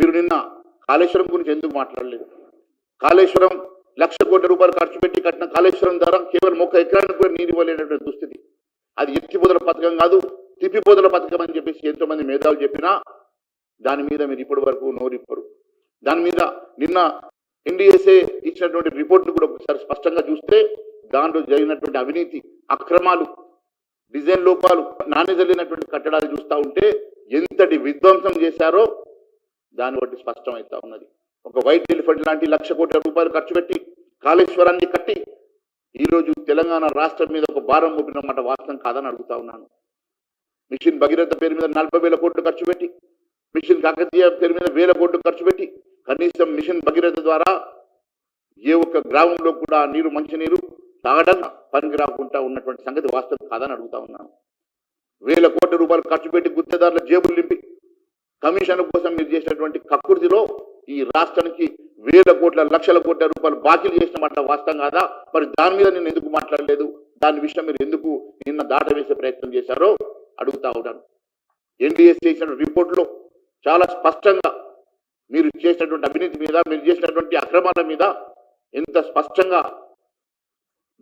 మీరు నిన్న కాళేశ్వరం గురించి ఎందుకు మాట్లాడలేదు? కాళేశ్వరం లక్ష కోట్ల రూపాయలు ఖర్చు పెట్టి కట్టిన కాళేశ్వరం ద్వారా కేవలం ఒక్క ఎకరానికి కూడా నీరు ఇవ్వలేనటువంటి దుస్థితి. అది ఎత్తిపోదల పథకం కాదు తిప్పిపోదల పథకం అని చెప్పేసి ఎంతోమంది మేధావులు చెప్పినా దాని మీద మీరు ఇప్పటి వరకు నోరిప్పరు. దాని మీద నిన్న ఎన్డీఎస్ఏ ఇచ్చినటువంటి రిపోర్ట్ను కూడా ఒకసారి స్పష్టంగా చూస్తే దాంట్లో జరిగినటువంటి అవినీతి అక్రమాలు డిజైన్ లోపాలు నాణ్యజల్లినటువంటి కట్టడాలు చూస్తూ ఉంటే ఎంతటి విధ్వంసం చేశారో దాన్ని బట్టి స్పష్టమవుతా ఉన్నది. ఒక వైట్ ఎలిఫెంట్ లాంటి లక్ష కోట్ల రూపాయలు ఖర్చు పెట్టి కాళేశ్వరాన్ని కట్టి ఈరోజు తెలంగాణ రాష్ట్రం మీద ఒక భారం మోపినమాట వాస్తవం కాదని అడుగుతా ఉన్నాను. మిషన్ భగీరథ పేరు మీద నలభై వేల కోట్లు ఖర్చు పెట్టి మిషన్ కాకతీయ పేరు మీద వేల కోట్లు ఖర్చు పెట్టి కనీసం మిషన్ భగీరథ ద్వారా ఏ ఒక్క గ్రామంలో కూడా నీరు మంచినీరు తాగడం పనికి రాకుండా ఉన్నటువంటి సంగతి వాస్తవం కాదని అడుగుతా ఉన్నాను. వేల కోట్ల రూపాయలు ఖర్చు పెట్టి గుత్తేదారుల జేబులు నింపి కమిషన్ కోసం మీరు చేసినటువంటి కక్కుర్తిలో ఈ రాష్ట్రానికి వేల కోట్ల లక్షల కోట్ల రూపాయలు బాకీలు చేసిన మాట వాస్తవం కాదా? మరి దాని మీద నేను ఎందుకు మాట్లాడలేదు? దాని విషయం మీరు ఎందుకు నిన్న దాటవేసే ప్రయత్నం చేశారో అడుగుతా ఉన్నాను. ఎన్డీఏ చేసిన రిపోర్ట్లో చాలా స్పష్టంగా మీరు చేసినటువంటి అవినీతి మీద మీరు చేసినటువంటి అక్రమాల మీద ఎంత స్పష్టంగా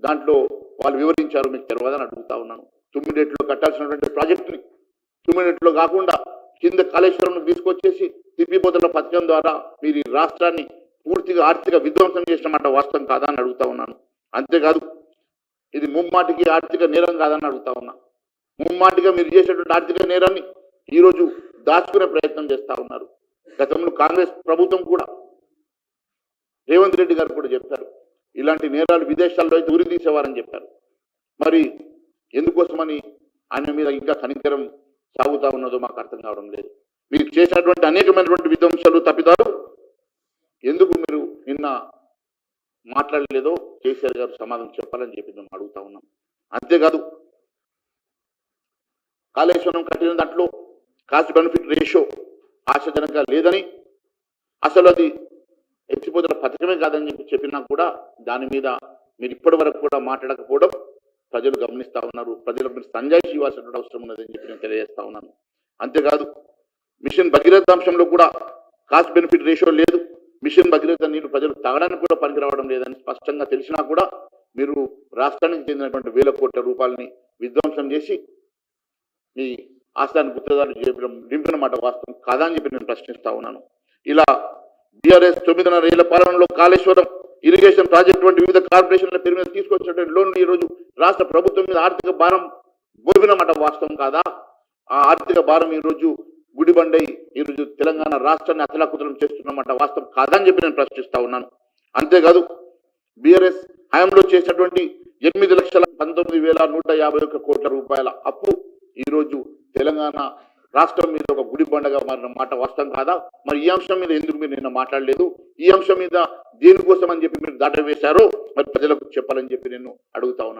దాంట్లో వాళ్ళు వివరించారు మీకు తెలియదని అడుగుతా ఉన్నాను. తుమ్మిడేట్లో కట్టాల్సినటువంటి ప్రాజెక్టుని తుమ్మిడేట్లో కాకుండా కింద కాళేశ్వరం తీసుకొచ్చేసి తిప్పిపోతుల పథకం ద్వారా మీరు ఈ రాష్ట్రాన్ని పూర్తిగా ఆర్థిక విధ్వంసం చేసినమాట వాస్తవం కాదా అని అడుగుతా ఉన్నాను. అంతేకాదు ఇది ముమ్మాటికి ఆర్థిక నేరం కాదని అడుగుతా ఉన్నా. ముమ్మాటిగా మీరు చేసేటువంటి ఆర్థిక నేరాన్ని ఈరోజు దాచుకునే ప్రయత్నం చేస్తా ఉన్నారు. గతంలో కాంగ్రెస్ ప్రభుత్వం కూడా రేవంత్ రెడ్డి గారు కూడా చెప్పారు. ఇలాంటి నేరాలు విదేశాల్లో అయితే ఉరి తీసేవారని చెప్పారు. మరి ఎందుకోసమని ఆయన మీద ఇంకా కనికరం సాగుతా ఉన్నదో మాకు అర్థం కావడం లేదు. మీరు చేసినటువంటి అనేకమైనటువంటి విధ్వంసాలు తప్పిదారు ఎందుకు మీరు నిన్న మాట్లాడలేదో కేసీఆర్ గారు సమాధానం చెప్పాలని చెప్పి మేము అడుగుతా ఉన్నాం. అంతేకాదు కాళేశ్వరం కట్టిన దాంట్లో కాస్ట్ బెనిఫిట్ రేషియో ఆశాజనకంగా లేదని అసలు అది ఎత్తిపోతున్న పథకమే కాదని చెప్పి చెప్పినా కూడా దాని మీద మీరు ఇప్పటి వరకు కూడా మాట్లాడకపోవడం ప్రజలు గమనిస్తా ఉన్నారు. ప్రజలకు మీరు సంజాయిషి ఇవ్వాల్సినటువంటి అవసరం ఉన్నదని చెప్పి నేను తెలియజేస్తా ఉన్నాను. అంతేకాదు మిషన్ భగీరథ అంశంలో కూడా కాస్ట్ బెనిఫిట్ రేషియో లేదు. మిషన్ భగీరథ నీరు ప్రజలు తాగడానికి కూడా పనికి రావడం లేదని స్పష్టంగా తెలిసినా కూడా మీరు రాష్ట్రానికి చెందినటువంటి వేల కోట్ల రూపాయలని విధ్వంసం చేసి మీ ఆస్థాన గుర్తుదారులు చెప్పడం నింపిన మాట వాస్తవం కాదా అని చెప్పి నేను ప్రశ్నిస్తా ఉన్నాను. ఇలా బీఆర్ఎస్ తొమ్మిదిన్నర ఏళ్ళ పాలనలో కాళేశ్వరం ఇరిగేషన్ ప్రాజెక్ట్ వంటి వివిధ కార్పొరేషన్ల పేరు మీద తీసుకొచ్చినటువంటి లోన్లు ఈ రోజు రాష్ట్ర ప్రభుత్వం మీద ఆర్థిక భారం మోపిన మాట వాస్తవం కాదా? ఆ ఆర్థిక భారం ఈ రోజు గుడిబండై ఈ రోజు తెలంగాణ రాష్ట్రాన్ని అతలాకుతలం చేస్తున్నమాట వాస్తవం కాదని చెప్పి నేను ప్రశ్నిస్తా ఉన్నాను. అంతేకాదు బీఆర్ఎస్ హయాంలో చేసినటువంటి ఎనిమిది లక్షల పంతొమ్మిది వేల నూట యాభై ఒక్క కోట్ల రూపాయల అప్పు ఈ రోజు తెలంగాణ రాష్ట్రం మీద ఒక గుడి బండగా మారిన మాట వాస్తవం కాదా? మరి ఈ అంశం మీద ఎందుకు మీరు నిన్న మాట్లాడలేదు? ఈ అంశం మీద దేనికోసం అని చెప్పి మీరు దాట వేశారో మరి ప్రజలకు చెప్పాలని చెప్పి నేను అడుగుతా ఉన్నాను